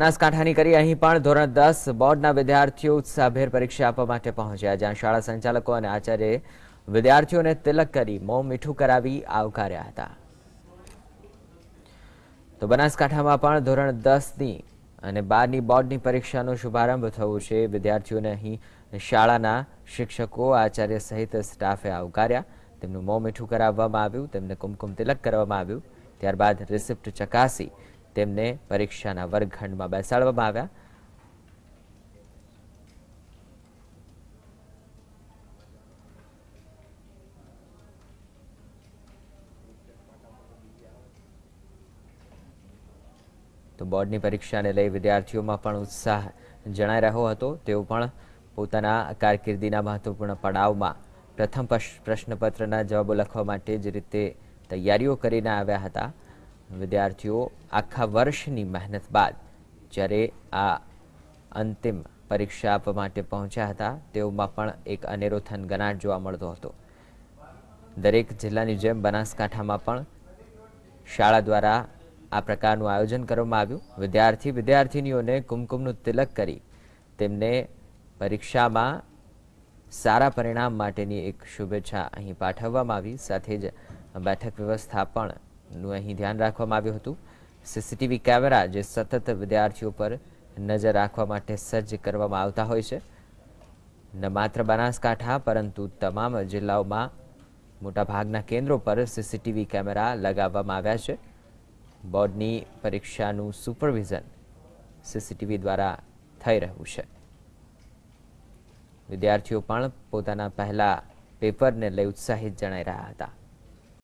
બનાસકાંઠાની કરી અહીં પણ ધોરણ દસ બોર્ડના વિદ્યાર્થીઓ ઉત્સાહભેર પરીક્ષા આપવા માટે પહોંચ્યા જ્યાં શાળા સંચાલકો અને આચાર્યએ વિદ્યાર્થીઓને તિલક કરી મોં મીઠું કરાવી આવકાર્યા હતા. તો બનાસકાંઠામાં પણ ધોરણ દસની અને બારની બોર્ડની પરીક્ષાનો શુભારંભ થયો છે. વિદ્યાર્થીઓને અહીં શાળાના શિક્ષકો, આચાર્ય સહિત સ્ટાફે આવકાર્યા. તેમનું મોં મીઠું કરાવવામાં આવ્યું, તેમને કુમકુમ તિલક કરવામાં આવ્યું. ત્યારબાદ રિસિપ્ટ ચકાસી તેમને પરીક્ષાના વર્ગખંડમાં બેસાડવામાં આવ્યા. તો બોર્ડની પરીક્ષાને લઈ વિદ્યાર્થીઓમાં પણ ઉત્સાહ જણાઈ રહ્યો હતો. તેઓ પણ પોતાના કારકિર્દીના મહત્વપૂર્ણ પડાવમાં પ્રથમ પ્રશ્નપત્રના જવાબો લખવા માટે જે રીતે તૈયારીઓ કરીને આવ્યા હતા. વિદ્યાર્થીઓ આખા વર્ષની મહેનત બાદ જ્યારે આ અંતિમ પરીક્ષા આપવા માટે પહોંચ્યા હતા, તેઓમાં પણ એક અનેરો થનગનાટ જોવા મળતો હતો. દરેક જિલ્લાની જેમ બનાસકાંઠામાં પણ શાળા દ્વારા આ પ્રકારનું આયોજન કરવામાં આવ્યું. વિદ્યાર્થી વિદ્યાર્થીનીઓને કુમકુમનું તિલક કરી તેમને પરીક્ષામાં સારા પરિણામ માટેની એક શુભેચ્છા અહીં પાઠવવામાં આવી. સાથે જ બેઠક વ્યવસ્થાપન નું અહીં ધ્યાન રાખવામાં આવ્યું હતું. સીસીટીવી કેમેરા જે સતત વિદ્યાર્થીઓ પર નજર રાખવા માટે સજ્જ કરવામાં આવતા હોય છે. ન માત્ર બનાસકાંઠા, પરંતુ તમામ જિલ્લાઓમાં મોટાભાગના કેન્દ્રો પર સીસીટીવી કેમેરા લગાવવામાં આવ્યા છે. બોર્ડની પરીક્ષાનું સુપરવિઝન સીસીટીવી દ્વારા થઈ રહ્યું છે. વિદ્યાર્થીઓ પણ પોતાના પહેલા પેપરને લઈ ઉત્સાહિત જણાઈ રહ્યા હતા.